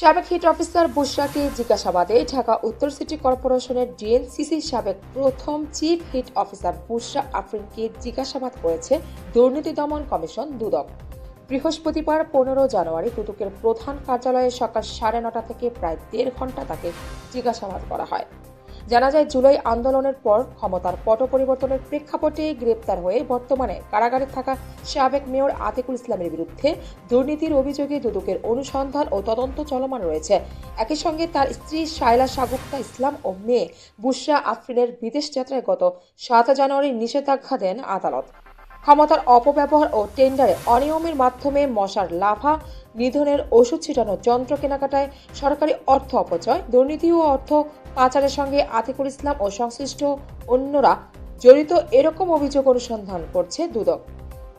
সাবেক hit officer বুশরাকে জিজ্ঞাসাবাদে ঢাকা উত্তর সিটি কর্পোরেশনের ডিএনসিসি সাবেক প্রথম চিফ হিট অফিসার বুশরা আফরিনকে জিজ্ঞাসাবাদ করেছে দুর্নীতি দমন কমিশন দুদক। বৃহস্পতিবার পনেরো জানুয়ারি দুদকের প্রধান কার্যালয়ে সকাল সাড়ে নটা থেকে প্রায় দেড় ঘণ্টা তাকে জিজ্ঞাসাবাদ করা হয়। জানা যায়, জুলাই আন্দোলনের পর ক্ষমতার পট পরিবর্তনের প্রেক্ষাপটে গ্রেপ্তার হয়ে বর্তমানে কারাগারে থাকা সাবেক মেয়র আতিকুল ইসলামের বিরুদ্ধে দুর্নীতির অভিযোগে দুদকের অনুসন্ধান ও তদন্ত চলমান রয়েছে। একই সঙ্গে তার স্ত্রী শায়লা সাগুপ্তা ইসলাম ও মেয়ে বুশরা আফরিনের বিদেশ যাত্রায় গত সাত জানুয়ারি নিষেধাজ্ঞা দেন আদালত। ক্ষমতার অপব্যবহার ও টেন্ডারে অনিয়মের মাধ্যমে মশার লাভা নিধনের ওষুধ ছিটানোর যন্ত্র কেনাকাটায় সরকারি অর্থ অপচয়, দুর্নীতি ও অর্থ পাচারের সঙ্গে আতিকুল ইসলাম ও সংশ্লিষ্ট অন্যরা জড়িত এরকম অভিযোগ অনুসন্ধান করছে দুদক।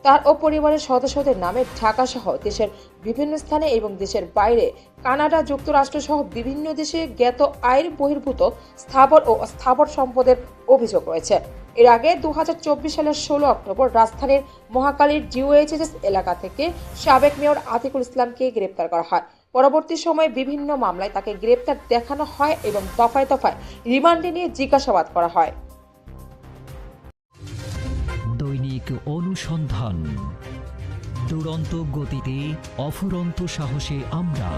তার ও পরিবারের সদস্যদের নামে ঢাকা সহ দেশের বিভিন্ন স্থানে এবং দেশের বাইরে কানাডা যুক্তরাষ্ট্র সহ বিভিন্ন দেশে জ্ঞাত আয়ের বহির্ভূত স্থাবর ও স্থাবর সম্পদের অভিযোগ রয়েছে। এর আগে দু হাজার চব্বিশ সালের ষোলো অক্টোবর রাজধানীর মহাকালীর জিওএইচএস এলাকা থেকে সাবেক মেয়র আতিকুল ইসলামকে গ্রেপ্তার করা হয়। পরবর্তী সময়ে বিভিন্ন মামলায় তাকে গ্রেপ্তার দেখানো হয় এবং দফায় দফায় রিমান্ডে নিয়ে জিজ্ঞাসাবাদ করা হয়। দৈনিক অনুসন্ধান। দুরন্ত গতিতে অফুরন্ত সাহসে আমরা